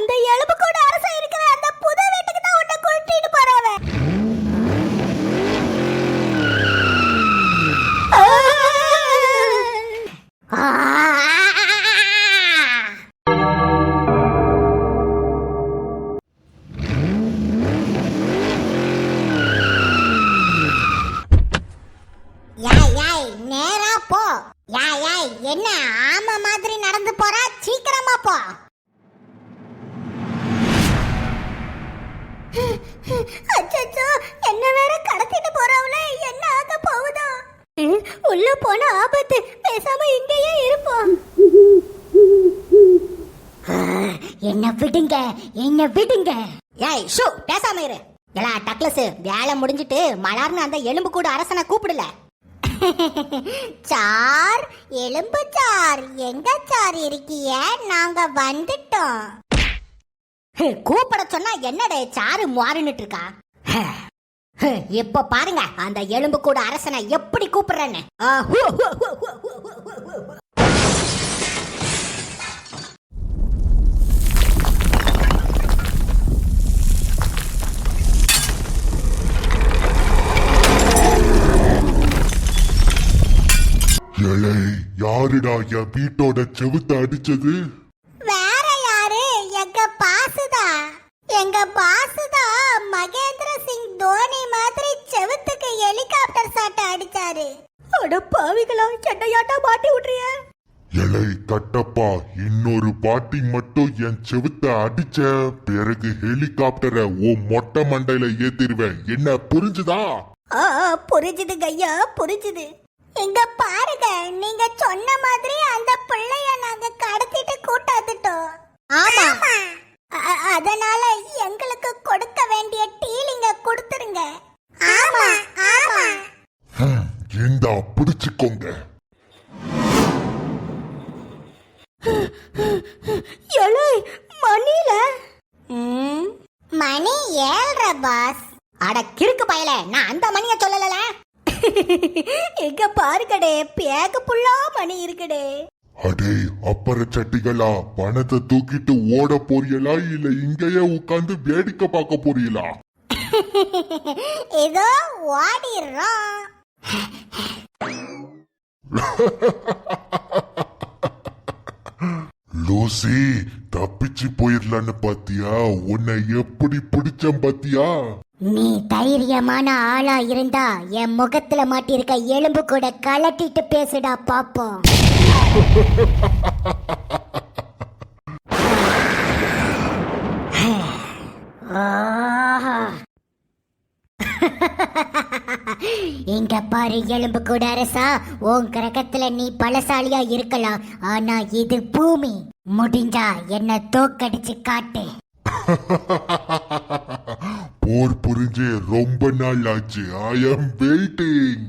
அந்த எலும்பு கூட அரசன் இருக்கிற அந்த புது வீட்டுக்கு தான் உன்னை கூட்டிட்டு போறவன். போ. என்ன ஆமா மாதிரி நடந்து போறா? சீக்கிரமா போ. அச்சச்சோ என்ன வேற கடத்திட்டு போறவள என்ன ஆக போகுதோ? உள்ள போன ஆபத்து. பேசாம இங்கேயே இருப்போம் என்ன விடுங்க என்ன விடுங்க. ஏய் ஷூ பேசாம இரு. எலா டக்ளஸ் வேலை முடிஞ்சிட்டு மலர்னு அந்த எலும்பு கூட அரசனை கூப்பிடல. சார் எலும்பு சார் எங்க சார் இருக்கிய? நாங்க வந்துட்டோம். கூப்பிட சொன்னா என்னடே சாரு மாறினுட்டு இருக்கா இப்ப பாருங்க அந்த எலும்பு கூட அரசனை எப்படி கூப்பிடுறேன்னு. யாருடா என் வீட்டோட செவுத்த அடிச்சது? அட பாவிகளா என்னையாட்டா மாட்டி விட்றிய எலை கட்டப்பா இன்னொரு பாட்டி மட்டும் என் செவுத்த அடிச்ச பிறகு ஹெலிகாப்டரை உன் மொட்டை மண்டையில ஏத்திருவேன். என்ன புரிஞ்சுதா? ஆ புரிஞ்சுது ஐயா புரிஞ்சுது. இங்க பாருங்க நீங்க சொன்ன மாதிரி அந்த பிள்ளைய நாங்க கடத்திட்டு கூட்டாத்துட்டோம் ஆமா. அதனால எங்களுக்கு கொடுக்க வேண்டிய டீலிங்க கொடுத்துருங்க ஆமா ஆமா ஹம், இந்தா பிடிச்சுக்கோங்க. மணில. மணி ஏழ்ற பாஸ் அட கிறுக்கு பயல நான் அந்த மணிய சொல்லல எங்க பாருக்கடே பேக்கு புள்ளா மணி இருக்குடே. அடே அப்புற சட்டிகளா பணத்தை தூக்கிட்டு ஓட போறீங்களா இல்ல இங்கேயே உட்கார்ந்து வேடிக்கை பார்க்க போறீங்களா ஏதோ ஓடிடுறோம். லூசி தப்பிச்சு போயிடலான்னு பாத்தியா? உன்னை எப்படி பிடிச்சேன் பாத்தியா? நீ தைரியமான ஆளா இருந்தா என் முகத்துல மாட்டிருக்க எலும்பு கூட கலட்டிட்டு பேசுடா பாப்போம் ஆஹா. இங்க பாரு எலும்பு கூட அரசா. உன் கிரகத்துல நீ பலசாலியா இருக்கலாம். ஆனா இது பூமி. முடிஞ்சா என்ன தோக்கடிச்சு காட்டு. போர் புரிஞ்சு ரொம்ப நாள் ஆச்சு ஐ எம் வெயிட்டிங்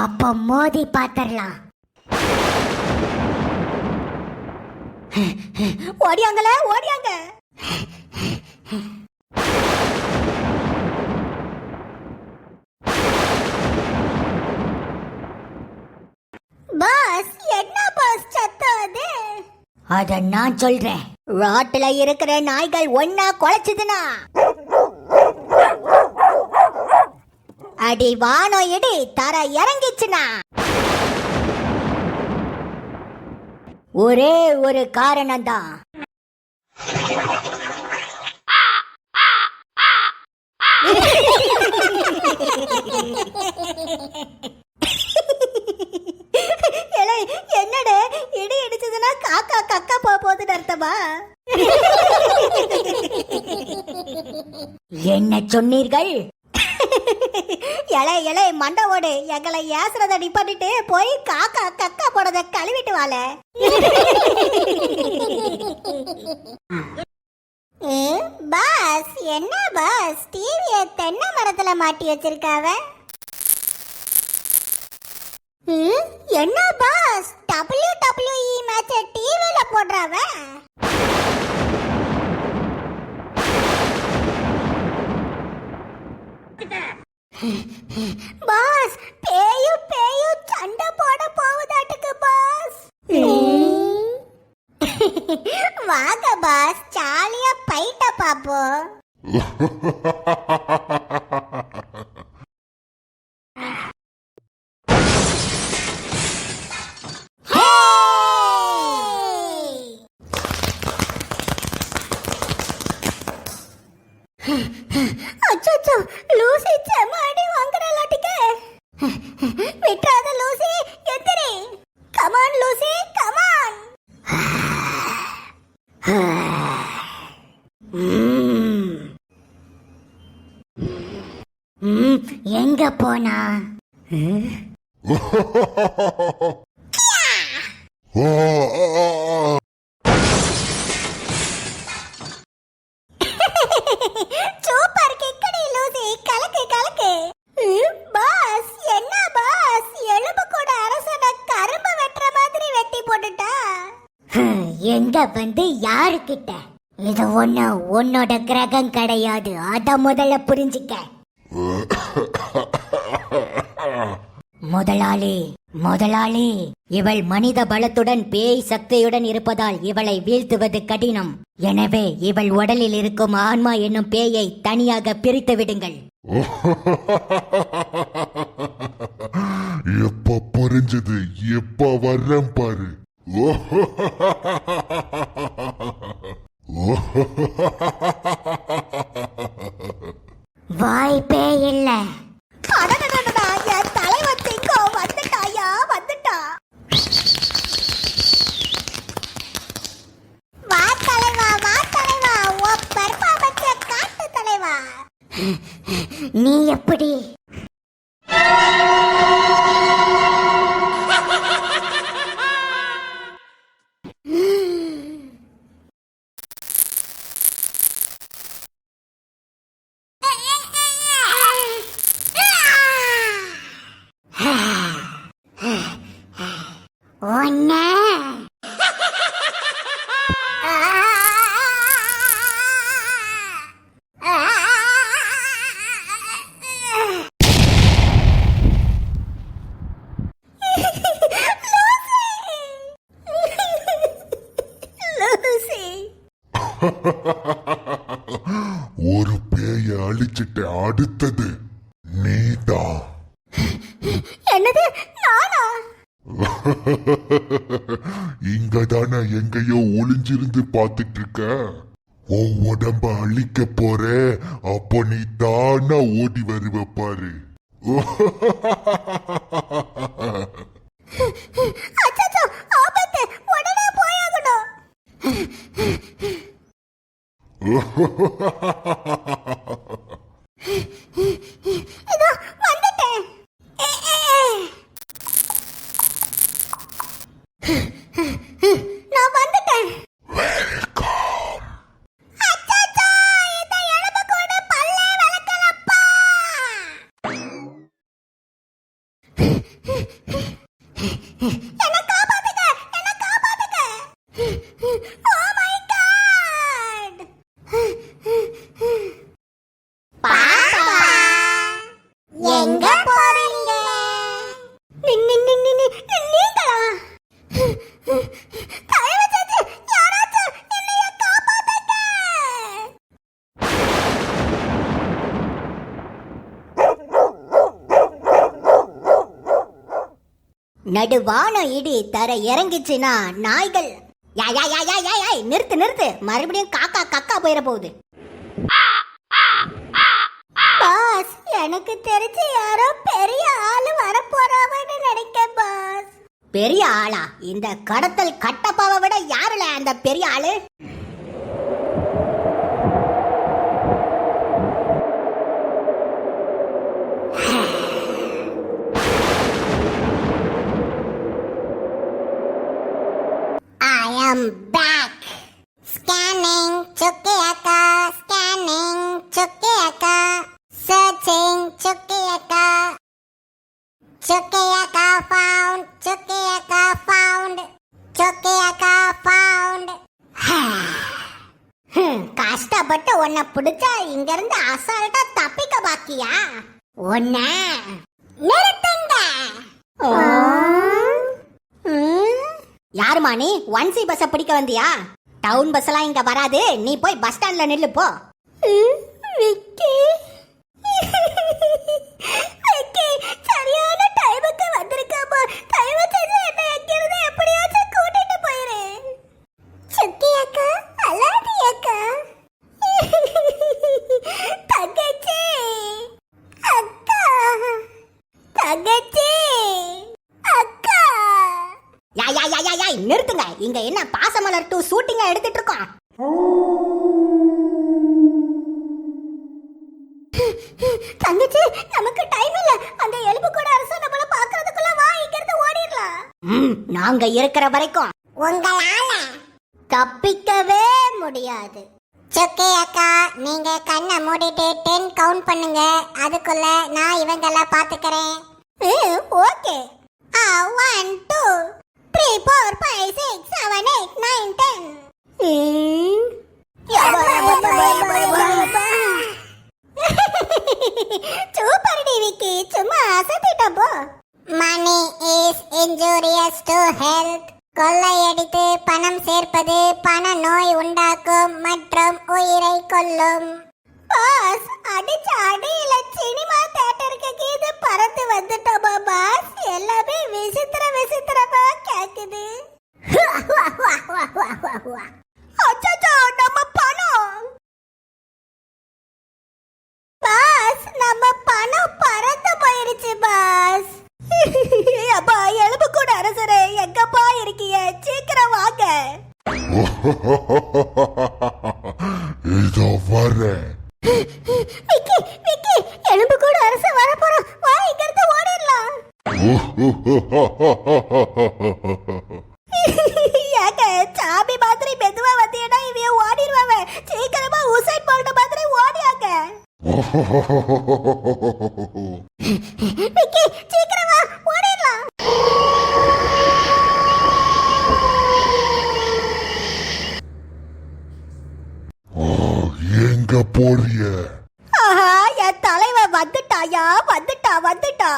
அப்ப மோதி பாத்திரலாம். ஓடியாங்கள ஓடியாங்க. பாஸ் என்ன பாஸ் சத்தம் அது அத நான் சொல்றேன். ரோட்ல இருக்கிற நாய்கள் ஒன்னா குலைச்சதுனா அடி வானம் இடி தர இறங்கிச்சுனா ஒரே ஒரு காரணம் தான் என்னடே? இடி இடிச்சதுன்னா காக்கா கக்கா போக போகுதுன்னு அர்த்தமா? என்ன சொன்னீர்கள்? இலை இலை மண்டவோடு எங்களை ஏசுறத நிப்பாட்டிட்டு போய் காக்கா கக்கா போனத கழுவிட்டு வாழ பாஸ். என்ன பாஸ்? டிவிய தென்னை மரத்துல மாட்டி வச்சிருக்காவ? என்ன பாஸ்? டபிள்யூ டபிள்யூஇ மேட்ச டிவில போடுறாவ? பாஸ் பேயு பேயு சண்டை போட போகுதாட்டுக்கு பாஸ். வாங்க பாஸ். ஜாலியா பைட்ட பாப்போம். அச்சோ லூசி அடி வாங்குறாளாட்டிக்க விட்றாத லூசி எந்திரி come on Lucy come on எங்க போனா ஆ, ஆ, ஆ. சூப்பர் கிக்கடி லூசி கலக்கு கலக்கு ம், பாஸ் என்ன பாஸ் எலும்பு கூட அரசன கரும்பு வெட்டுற மாதிரி வெட்டி போட்டுட்டா எங்க வந்து யாருக்கிட்ட? இது ஒண்ணு உன்னோட கிரகம் கிடையாது. அத முதல்ல புரிஞ்சுக்க. முதலாளி முதலாளி இவள் மனித பலத்துடன் பேய் சக்தியுடன் இருப்பதால் இவளை வீழ்த்துவது கடினம். எனவே இவள் உடலில் இருக்கும் ஆன்மா என்னும் பேயை தனியாக பிரித்து விடுங்கள். எப்ப புரிஞ்சது எப்ப வர்றேன் பாரு. வாய்ப்பே இல்ல என் தலைவன் திங்கோ வந்துட்டாயா வந்துட்டா வா தலைவா வா தலைவா ஓ பர்பாபட்ச காட்டு தலைவா நீ எப்படி ஒன்ன ஒரு பேய அழிச்சிட்ட அடுத்தது நீதான் என்னது நானா இங்க தானே எங்கேயோ ஒளிஞ்சிருந்து பார்த்துட்டு இருக்க. உன் உடம்ப அழிக்க போற. அப்போ நீ தானா ஓடி வருவ பாரு. வந்துட்டேன். நடுவான இடி தர இறங்கிச்சுனா நாய்கள். யா யா யா யா யா யாய் நிறுத்து நிறுத்து. மறுபடியும் காக்கா கக்கா போயிட போகுது. பாஸ் எனக்கு தெரிஞ்சு யாரோ பெரிய ஆளு வர போறாவன்னு நினைக்கேன் பாஸ். பெரிய ஆளா? இந்த கடத்தல் கட்டப்பாவை விட யாருல அந்த பெரிய ஆளு? பிடிச்சா இங்க இருந்து அசால்ட்டா தப்பிக்க பாக்கியா? ஒன்ன நிறுத்துங்க. யாருமா நீ? ஒன் சி பஸ்ஸ பிடிக்க வந்தியா? டவுன் பஸ் எல்லாம் இங்க வராது. நீ போய் பஸ் ஸ்டாண்ட்ல நில்லு போ. விக்கி. விக்கி சரியான டைமுக்கு வந்திருக்காமா தயவு செஞ்சு என்ன எங்கிருந்து எப்படியாச்சும் நாங்க இருக்கிற வரைக்கும் உங்களால தப்பிக்கவே முடியாது. சுக்கி அக்கா நீங்க கண்ணை மூடிட்டு டென் கவுண்ட் பண்ணுங்க. அதுக்குள்ள நான் இவங்கள பாத்துக்கிறேன். Okay. One two three four five six seven eight nine ten super டிவிக்கு சும்மா அசத்திட்டோம் போ. Money is injurious to health கொள்ளையடித்து பணம் சேர்ப்பது பண நோய் உண்டாக்கும் மற்றும் உயிரை கொல்லும். பாஸ் அடிச்ச அடியில சினிமா தேட்டருக்கு கீது பறந்து வந்துட்டோமா பாஸ் எல்லாமே விசித்திர விசித்திரமா இதோ வரேன். விக்கி விக்கி எலும்பு கூட அரச வர போறோம் வா இங்க இருந்து ஓடிடலாம். ஏங்க சாமி மாதிரி மெதுவா வந்தீங்கன்னா இவைய ஓடிடுவாங்க. சீக்கிரமா உசைன் போல்ட் மாதிரி ஓடியாங்க விக்கி சீக்கிரம் வா ஓடிடலாம் எங்க போறிய ஆஹா என் தலைவன் வந்துட்டாயா வந்துட்டா வந்துட்டா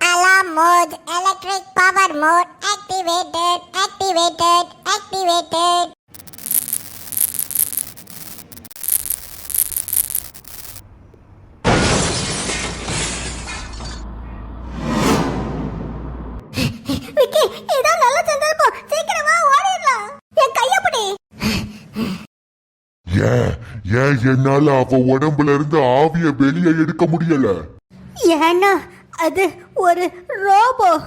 Alarm mode, electric power mode activated, activated, activated. என்னால அவ உடம்புல இருந்து ஆவிய வெளியே எடுக்க முடியல. ஏன்னா அது ஒரு ரோபோ.